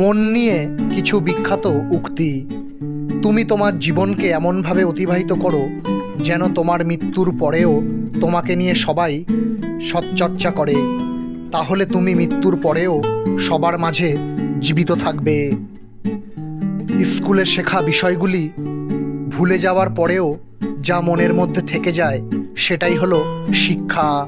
মন নিয়ে কিছু বিখ্যাত উক্তি। তুমি তোমার জীবনকে এমনভাবে অতিবাহিত করো, যেন তোমার মৃত্যুর পরেও তোমাকে নিয়ে সবাই সচ্চর্চা করে। তাহলে তুমি মৃত্যুর পরেও সবার মাঝে জীবিত থাকবে। স্কুলে শেখা বিষয়গুলি ভুলে যাওয়ার পরেও যা মনের মধ্যে থেকে যায়, সেটাই হলো শিক্ষা।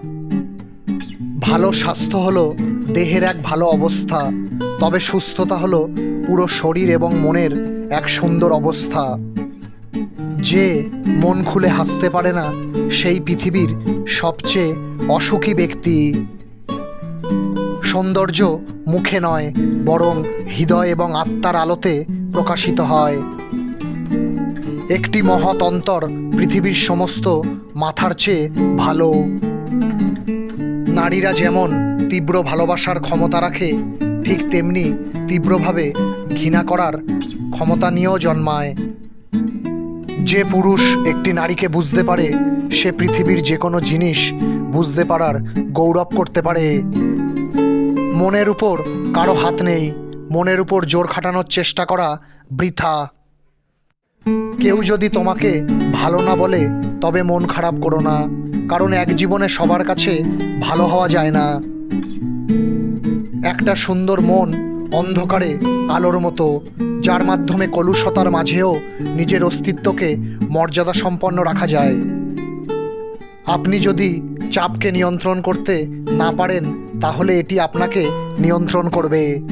ভালো স্বাস্থ্য হলো দেহের এক ভালো অবস্থা। তবে সুস্থতা হলো পুরো শরীর এবং মনের এক সুন্দর অবস্থা। যে মন খুলে হাসতে পারে না, সেই পৃথিবীর সবচেয়ে অসুখী ব্যক্তি। সৌন্দর্য মুখে নয়, বরং হৃদয় এবং আত্মার আলোতে প্রকাশিত হয়। একটি মহৎ অন্তর পৃথিবীর সমস্ত মাথার চেয়ে ভালো। নারীরা যেমন তীব্র ভালোবাসার ক্ষমতা রাখে ঠিক তেমনি তীব্রভাবে ঘৃণা করার ক্ষমতা নিয়েও জন্মায়। যে পুরুষ একটি নারীকে বুঝতে পারে, সে পৃথিবীর যে কোনো জিনিস বুঝতে পারার গৌরব করতে পারে। মনের উপর কারও হাত নেই, মনের উপর জোর খাটানোর চেষ্টা করা বৃথা। কেউ যদি তোমাকে ভালো না বলে, তবে মন খারাপ করো না, কারণ এক জীবনে সবার কাছে ভালো হওয়া যায় না। একটা সুন্দর মন অন্ধকারে আলোর মতো, যার মাধ্যমে কলুষতার মাঝেও নিজের অস্তিত্বকে মর্যাদা সম্পন্ন রাখা যায়। আপনি যদি চাপকে নিয়ন্ত্রণ করতে না পারেন, তাহলে এটি আপনাকে নিয়ন্ত্রণ করবে।